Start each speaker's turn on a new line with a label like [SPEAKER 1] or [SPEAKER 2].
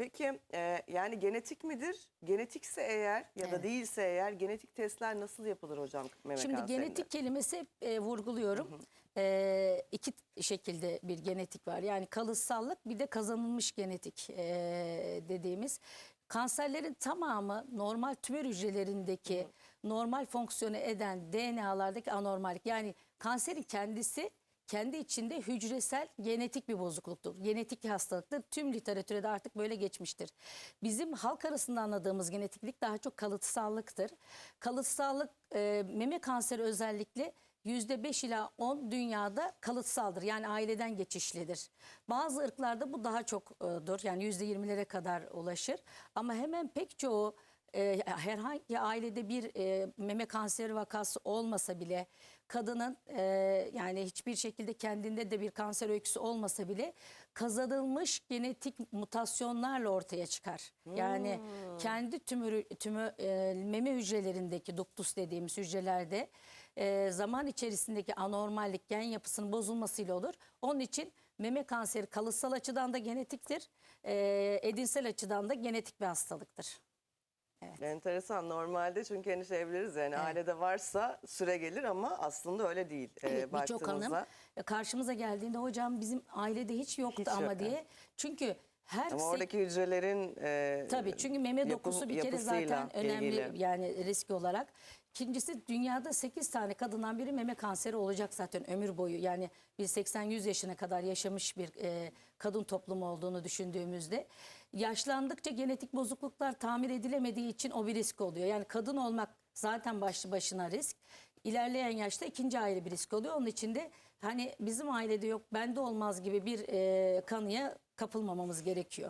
[SPEAKER 1] Peki e, yani genetik midir? Genetikse eğer ya da
[SPEAKER 2] Evet.
[SPEAKER 1] değilse eğer genetik testler nasıl yapılır hocam meme
[SPEAKER 2] Şimdi
[SPEAKER 1] kanserinde?
[SPEAKER 2] genetik kelimesi hep, e, vurguluyorum. E, iki şekilde bir genetik var. Yani kalıtsallık bir de kazanılmış genetik e, dediğimiz. Kanserlerin tamamı normal tümör hücrelerindeki normal fonksiyonu eden DNA'lardaki anormallik. Yani kanserin kendisi kendi içinde hücresel genetik bir bozukluktur. Genetik hastalıktır. Tüm literatüre de artık böyle geçmiştir. Bizim halk arasında anladığımız genetiklik daha çok kalıtsallıktır. Kalıtsallık e, meme kanseri özellikle %5 ila 10 dünyada kalıtsaldır. Yani aileden geçişlidir. Bazı ırklarda bu daha çoktur. Yani %20'lere kadar ulaşır. Ama hemen pek çoğu e, herhangi ailede bir e, meme kanseri vakası olmasa bile kadının e, yani hiçbir şekilde kendinde de bir kanser öyküsü olmasa bile kazanılmış genetik mutasyonlarla ortaya çıkar. Yani kendi tümörü, tümö, e, meme hücrelerindeki duktus dediğimiz hücrelerde e, zaman içerisindeki anormallik gen yapısının bozulmasıyla olur. Onun için meme kanseri kalıtsal açıdan da genetiktir, e, edinsel açıdan da genetik bir hastalıktır.
[SPEAKER 1] Enteresan normalde çünkü hani şey biliriz yani ailede varsa süre gelir ama aslında öyle değil. e,
[SPEAKER 2] Evet, Birçok hanım e, karşımıza geldiğinde hocam bizim ailede hiç yoktu
[SPEAKER 1] Hiç
[SPEAKER 2] ama
[SPEAKER 1] yok,
[SPEAKER 2] diye.
[SPEAKER 1] evet.
[SPEAKER 2] Çünkü her
[SPEAKER 1] Ama oradaki hücrelerin e,
[SPEAKER 2] Tabii çünkü meme
[SPEAKER 1] yapı-
[SPEAKER 2] dokusu bir kere zaten önemli
[SPEAKER 1] ilgili.
[SPEAKER 2] yani risk olarak. İkincisi dünyada 8 tane kadından biri meme kanseri olacak zaten ömür boyu. Yani bir 80-100 yaşına kadar yaşamış bir e, kadın toplumu olduğunu düşündüğümüzde yaşlandıkça genetik bozukluklar tamir edilemediği için o bir risk oluyor. Yani kadın olmak zaten başlı başına risk. İlerleyen yaşta ikinci ayrı bir risk oluyor. Onun için de hani bizim ailede yok bende olmaz gibi bir e, kanıya kapılmamamız gerekiyor.